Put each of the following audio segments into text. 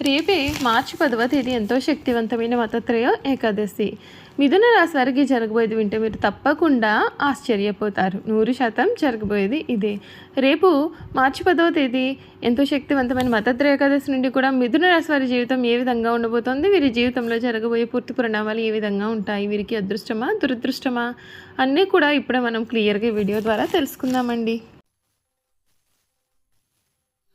రేపే మార్చి పదవ తేదీ ఎంతో శక్తివంతమైన మతత్రయ ఏకాదశి. మిథున రాశి వారికి జరగబోయేది వింటే మీరు తప్పకుండా ఆశ్చర్యపోతారు. నూరు శాతం జరగబోయేది ఇదే. రేపు మార్చి పదవ తేదీ ఎంతో శక్తివంతమైన మతత్రయ ఏకాదశి నుండి కూడా మిథున రాశి వారి జీవితం ఏ విధంగా ఉండబోతోంది? వీరి జీవితంలో జరగబోయే పూర్తి పరిణామాలు ఏ విధంగా ఉంటాయి? వీరికి అదృష్టమా దురదృష్టమా? అన్నీ కూడా ఇప్పుడే మనం క్లియర్గా వీడియో ద్వారా తెలుసుకుందామండి.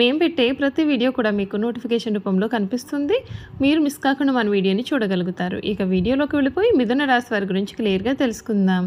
మేము పెట్టే ప్రతి వీడియో కూడా మీకు నోటిఫికేషన్ రూపంలో కనిపిస్తుంది. మీరు మిస్ కాకుండా మన వీడియోని చూడగలుగుతారు. ఇక వీడియోలోకి వెళ్ళిపోయి మిథున రాశి వారి గురించి క్లియర్గా తెలుసుకుందాం.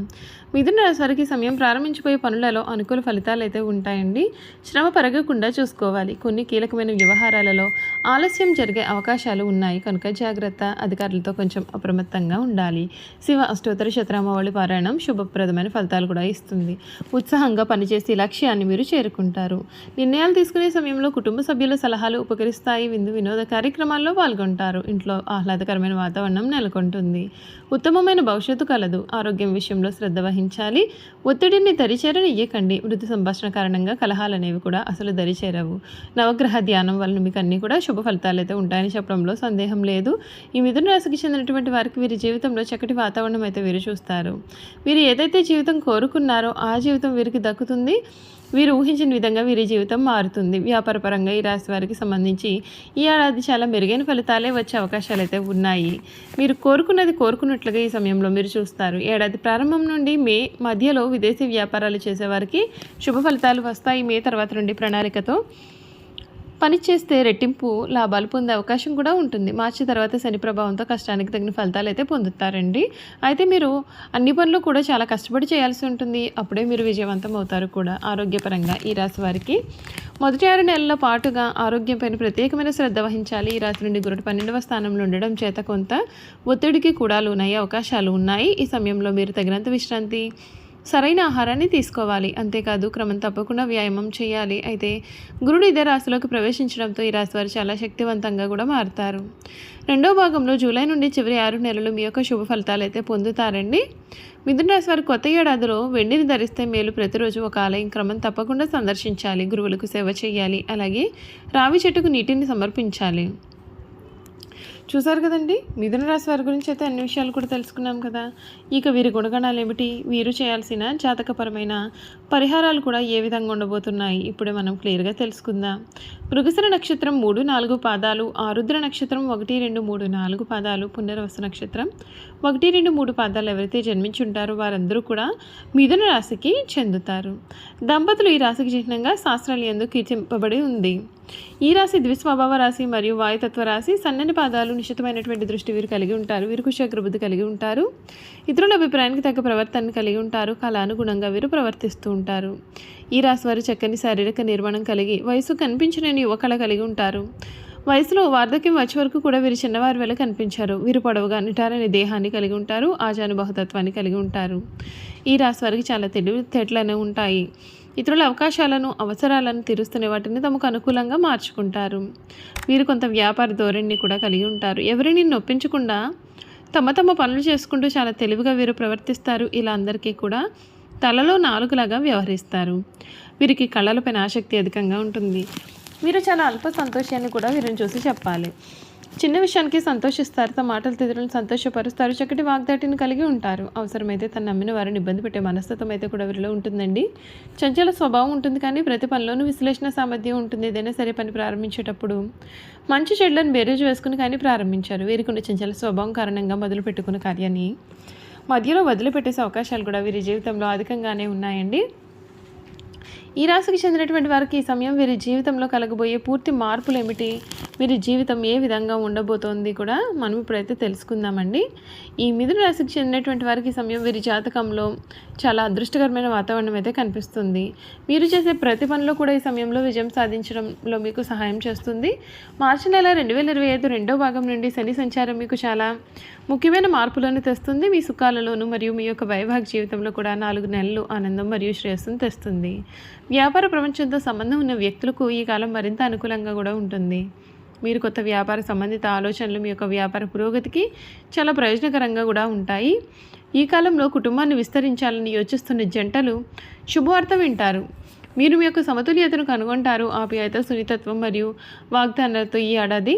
మిథున రాశి వారికి సమయం ప్రారంభించిపోయే పనులలో అనుకూల ఫలితాలు అయితే ఉంటాయండి. శ్రమ పెరగకుండా చూసుకోవాలి. కొన్ని కీలకమైన వ్యవహారాలలో ఆలస్యం జరిగే అవకాశాలు ఉన్నాయి. కనుక జాగ్రత్త అధికారులతో కొంచెం అప్రమత్తంగా ఉండాలి. శివ అష్టోత్తర శతరామవళి పారాయణం శుభప్రదమైన ఫలితాలు కూడా ఇస్తుంది. ఉత్సాహంగా పనిచేసి లక్ష్యాన్ని మీరు చేరుకుంటారు. నిర్ణయాలు తీసుకునే సమయంలో కుటుంబ సభ్యుల సలహాలు ఉపకరిస్తాయి. విందు వినోద కార్యక్రమాల్లో పాల్గొంటారు. ఇంట్లో ఆహ్లాదకరమైన వాతావరణం నెలకొంటుంది. ఉత్తమమైన భవిష్యత్తు కలదు. ఆరోగ్యం విషయంలో శ్రద్ధ వహించాలి. ఒత్తిడిని దరిచేరనియ్యకండి. మృదు సంభాషణ కారణంగా కలహాలు అనేవి కూడా అసలు దరిచేరవు. నవగ్రహ ధ్యానం వలన మీకు అన్నీ కూడా శుభ ఫలితాలు అయితే ఉంటాయని చెప్పడంలో సందేహం లేదు. ఈ మిథున రాశికి చెందినటువంటి వారికి వీరి జీవితంలో చక్కటి వాతావరణం అయితే వీరు చూస్తారు. వీరు ఏదైతే జీవితం కోరుకున్నారో ఆ జీవితం వీరికి దక్కుతుంది. వీరు ఊహించిన విధంగా వీరి జీవితం మారుతుంది. వ్యాపారపరంగా ఈ రాశి వారికి సంబంధించి ఈ ఏడాది చాలా మెరుగైన ఫలితాలే వచ్చే అవకాశాలు అయితే ఉన్నాయి. మీరు కోరుకున్నది కోరుకున్నట్లుగా ఈ సమయంలో మీరు చూస్తారు. ఏడాది ప్రారంభం నుండి మే మధ్యలో విదేశీ వ్యాపారాలు చేసేవారికి శుభ ఫలితాలు వస్తాయి. మే తర్వాత నుండి ప్రణాళికతో పని చేస్తే రెట్టింపు లాభాలు పొందే అవకాశం కూడా ఉంటుంది. మార్చి తర్వాత శని ప్రభావంతో కష్టానికి తగిన ఫలితాలు అయితే పొందుతారండి. అయితే మీరు అన్ని పనులు కూడా చాలా కష్టపడి చేయాల్సి ఉంటుంది. అప్పుడే మీరు విజయవంతం అవుతారు కూడా ఆరోగ్యపరంగా ఈ రాశి వారికి. మొదటి ఆరు నెలల పాటుగా ఆరోగ్యంపైన ప్రత్యేకమైన శ్రద్ధ వహించాలి. ఈ రాశి నుండి గురుడు పన్నెండవ స్థానంలో ఉండడం చేత కొంత ఒత్తిడికి కూడా లోనయ్యే అవకాశాలు ఉన్నాయి. ఈ సమయంలో మీరు తగినంత విశ్రాంతి సరైన ఆహారాన్ని తీసుకోవాలి. అంతేకాదు క్రమం తప్పకుండా వ్యాయామం చేయాలి. అయితే గురుడు ఇదే రాశిలోకి ప్రవేశించడంతో ఈ రాశి వారు చాలా శక్తివంతంగా కూడా మారుతారు. రెండో భాగంలో జూలై నుండి చివరి ఆరు నెలలు మీ యొక్క శుభ ఫలితాలు అయితే పొందుతారండి. మిథున రాశి వారు కొత్త ఏడాదిలో వెండిని ధరిస్తే మేలు ప్రతిరోజు ఒక ఆలయం క్రమం తప్పకుండా సందర్శించాలి. గురువులకు సేవ చేయాలి. అలాగే రావి చెట్టుకు నీటిని సమర్పించాలి. చూసారు కదండి? మిథున రాశి వారి గురించి అయితే అన్ని విషయాలు కూడా తెలుసుకున్నాం కదా. ఇక వీరి గుణగణాలు ఏమిటి? వీరు చేయాల్సిన జాతకపరమైన పరిహారాలు కూడా ఏ విధంగా ఉండబోతున్నాయి? ఇప్పుడే మనం క్లియర్గా తెలుసుకుందాం. మృగశిర నక్షత్రం మూడు నాలుగు పాదాలు ఆరుద్ర నక్షత్రం ఒకటి రెండు మూడు నాలుగు పాదాలు పునర్వస నక్షత్రం ఒకటి రెండు మూడు పాదాలు ఎవరైతే జన్మించి ఉంటారో వారందరూ కూడా మిథున రాశికి చెందుతారు. దంపతులు ఈ రాశికి చిహ్నంగా శాస్త్రాలు ఎందుకు కీర్తింపబడి ఉంది. ఈ రాశి ద్విస్వభావ రాశి మరియు వాయుతత్వ రాశి సన్నని పాదాలు నిశ్చితమైనటువంటి దృష్టి వీరు కలిగి ఉంటారు. వీరు కుశగ్రబుద్ధి కలిగి ఉంటారు. ఇతరుల అభిప్రాయానికి తగ్గ ప్రవర్తన కలిగి ఉంటారు. కళానుగుణంగా వీరు ప్రవర్తిస్తూ ఉంటారు. ఈ రాశి వారు చక్కని శారీరక నిర్మాణం కలిగి వయసు కనిపించలేని యువకళ కలిగి ఉంటారు. వయసులో వార్ధక్యం వచ్చే వరకు కూడా వీరు చిన్నవారి వేళ కనిపించారు. వీరు పొడవుగా నిటారని దేహాన్ని కలిగి ఉంటారు. ఆజానుబహుతత్వాన్ని కలిగి ఉంటారు. ఈ రాశి వారికి చాలా తెలివి తెట్లనే ఉంటాయి. ఇతరుల అవకాశాలను అవసరాలను తీరుస్తున్న వాటిని తమకు అనుకూలంగా మార్చుకుంటారు. వీరు కొంత వ్యాపార ధోరణిని కూడా కలిగి ఉంటారు. ఎవరిని నొప్పించకుండా తమ తమ పనులు చేసుకుంటూ చాలా తెలివిగా వీరు ప్రవర్తిస్తారు. ఇలా అందరికీ కూడా తలలో నాలుగులాగా వ్యవహరిస్తారు. వీరికి కళలపైన ఆసక్తి అధికంగా ఉంటుంది. వీరు చాలా అల్ప సంతోషాన్ని కూడా వీరిని చూసి చెప్పాలి. చిన్న విషయానికి సంతోషిస్తారు తమ మాటల ఇతరులను సంతోషపరుస్తారు. చక్కటి వాగ్దాటిని కలిగి ఉంటారు. అవసరమైతే తను నమ్మిన వారిని ఇబ్బంది పెట్టే మనస్తత్వం అయితే కూడా వీరిలో ఉంటుందండి. చంచల స్వభావం ఉంటుంది కానీ ప్రతి పనిలోనూ విశ్లేషణ సామర్థ్యం ఉంటుంది. ఏదైనా సరే పని ప్రారంభించేటప్పుడు మంచి చెడులను బేరేజ్ వేసుకుని కానీ ప్రారంభించారు. వీరికి ఉన్న చంచల స్వభావం కారణంగా మొదలు పెట్టుకున్న కార్యాన్ని మధ్యలో వదిలిపెట్టేసే అవకాశాలు కూడా వీరి జీవితంలో అధికంగానే ఉన్నాయండి. ఈ రాశికి చెందినటువంటి వారికి ఈ సమయం వీరి జీవితంలో కలగబోయే పూర్తి మార్పులు ఏమిటి వీరి జీవితం ఏ విధంగా ఉండబోతోంది కూడా మనం ఇప్పుడైతే తెలుసుకుందామండి. ఈ మిథున రాశికి చెందినటువంటి వారికి ఈ సమయం వీరి జాతకంలో చాలా అదృష్టకరమైన వాతావరణం అయితే కనిపిస్తుంది. మీరు చేసే ప్రతి పనిలో కూడా ఈ సమయంలో విజయం సాధించడంలో మీకు సహాయం చేస్తుంది. మార్చి నెల రెండు వేల ఇరవై ఐదు రెండో భాగం నుండి శని సంచారం మీకు చాలా ముఖ్యమైన మార్పులను తెస్తుంది. మీ సుఖాలలోను మరియు మీ యొక్క వైవాహిక జీవితంలో కూడా నాలుగు నెలలు ఆనందం మరియు శ్రేయస్సును తెస్తుంది. వ్యాపార ప్రపంచంతో సంబంధం ఉన్న వ్యక్తులకు ఈ కాలం మరింత అనుకూలంగా కూడా ఉంటుంది. మీరు కొత్త వ్యాపార సంబంధిత ఆలోచనలు మీ యొక్క వ్యాపార పురోగతికి చాలా ప్రయోజనకరంగా కూడా ఉంటాయి. ఈ కాలంలో కుటుంబాన్ని విస్తరించాలని యోచిస్తున్న జంటలు శుభవార్త వింటారు. మీరు మీ యొక్క సమతుల్యతను కనుగొంటారు. ఆప్యాయత సున్నితత్వం మరియు వాగ్దానాలతో ఈ ఏడాది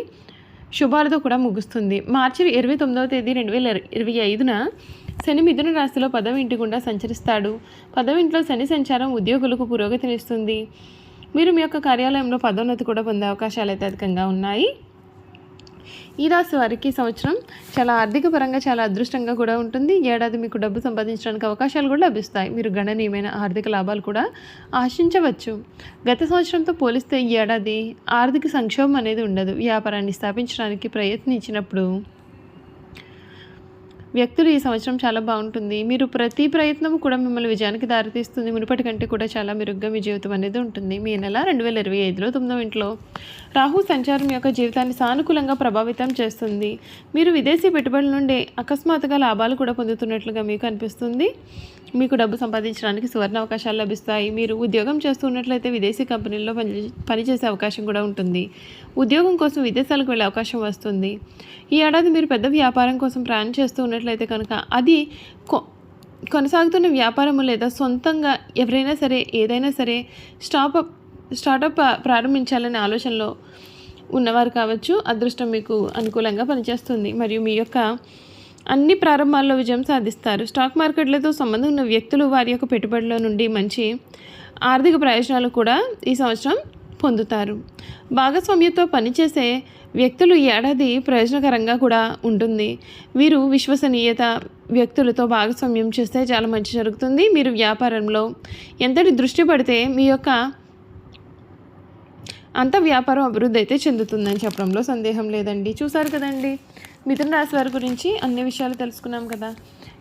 శుభాలతో కూడా ముగుస్తుంది. మార్చి ఇరవై తొమ్మిదవ తేదీ రెండు వేల ఇరవై ఐదున శని మిథున రాశిలో పదవి ఇంటి గుండా సంచరిస్తాడు. పదవింట్లో శని సంచారం ఉద్యోగులకు పురోగతినిస్తుంది. మీరు మీ యొక్క కార్యాలయంలో పదోన్నతి కూడా పొందే అవకాశాలు అయితే అధికంగా ఉన్నాయి. ఈ రాశి వారికి సంవత్సరం చాలా ఆర్థిక పరంగా చాలా అదృష్టంగా కూడా ఉంటుంది. ఏడాది మీకు డబ్బు సంపాదించడానికి అవకాశాలు కూడా లభిస్తాయి. మీరు గణనీయమైన ఆర్థిక లాభాలు కూడా ఆశించవచ్చు. గత సంవత్సరంతో పోలిస్తే ఈ ఏడాది ఆర్థిక సంక్షోభం అనేది ఉండదు. వ్యాపారాన్ని స్థాపించడానికి ప్రయత్నించినప్పుడు వ్యక్తులు ఈ సంవత్సరం చాలా బాగుంటుంది. మీరు ప్రతి ప్రయత్నం కూడా మిమ్మల్ని విజయానికి దారితీస్తుంది. మునుపటి కంటే కూడా చాలా మెరుగ్గా మీ జీవితం అనేది ఉంటుంది. మీ నెల రెండు వేల ఇరవై ఐదులో తొమ్మిదో ఇంట్లో రాహు సంచారం యొక్క జీవితాన్ని సానుకూలంగా ప్రభావితం చేస్తుంది. మీరు విదేశీ పెట్టుబడుల నుండి అకస్మాత్తుగా లాభాలు కూడా పొందుతున్నట్లుగా మీకు అనిపిస్తుంది. మీకు డబ్బు సంపాదించడానికి సువర్ణ అవకాశాలు లభిస్తాయి. మీరు ఉద్యోగం చేస్తున్నట్లయితే విదేశీ కంపెనీల్లో పని పనిచేసే అవకాశం కూడా ఉంటుంది. ఉద్యోగం కోసం విదేశాలకు వెళ్ళే అవకాశం వస్తుంది. ఈ ఏడాది మీరు పెద్ద వ్యాపారం కోసం ప్రయాణం చేస్తూ చూసుకున్నట్లయితే కనుక అది కొ కొనసాగుతున్న వ్యాపారము లేదా సొంతంగా ఎవరైనా సరే ఏదైనా సరే స్టార్ట్అప్ స్టార్టప్ ప్రారంభించాలనే ఆలోచనలో ఉన్నవారు కావచ్చు అదృష్టం మీకు అనుకూలంగా పనిచేస్తుంది. మరియు మీ యొక్క అన్ని ప్రారంభాల్లో విజయం సాధిస్తారు. స్టాక్ మార్కెట్లతో సంబంధం ఉన్న వ్యక్తులు వారి యొక్క పెట్టుబడిలో నుండి మంచి ఆర్థిక ప్రయోజనాలు కూడా ఈ సంవత్సరం పొందుతారు. భాగస్వామ్యంతో పనిచేసే వ్యక్తులు ఏడాది ప్రయోజనకరంగా కూడా ఉంటుంది. వీరు విశ్వసనీయత వ్యక్తులతో భాగస్వామ్యం చేస్తే చాలా మంచి జరుగుతుంది. మీరు వ్యాపారంలో ఎంతటి దృష్టి పడితే మీ యొక్క అంత వ్యాపారం అభివృద్ధి అయితే చెందుతుందని చెప్పడంలో సందేహం లేదండి. చూసారు కదండి. మిథున రాశి వారి గురించి అన్ని విషయాలు తెలుసుకున్నాం కదా.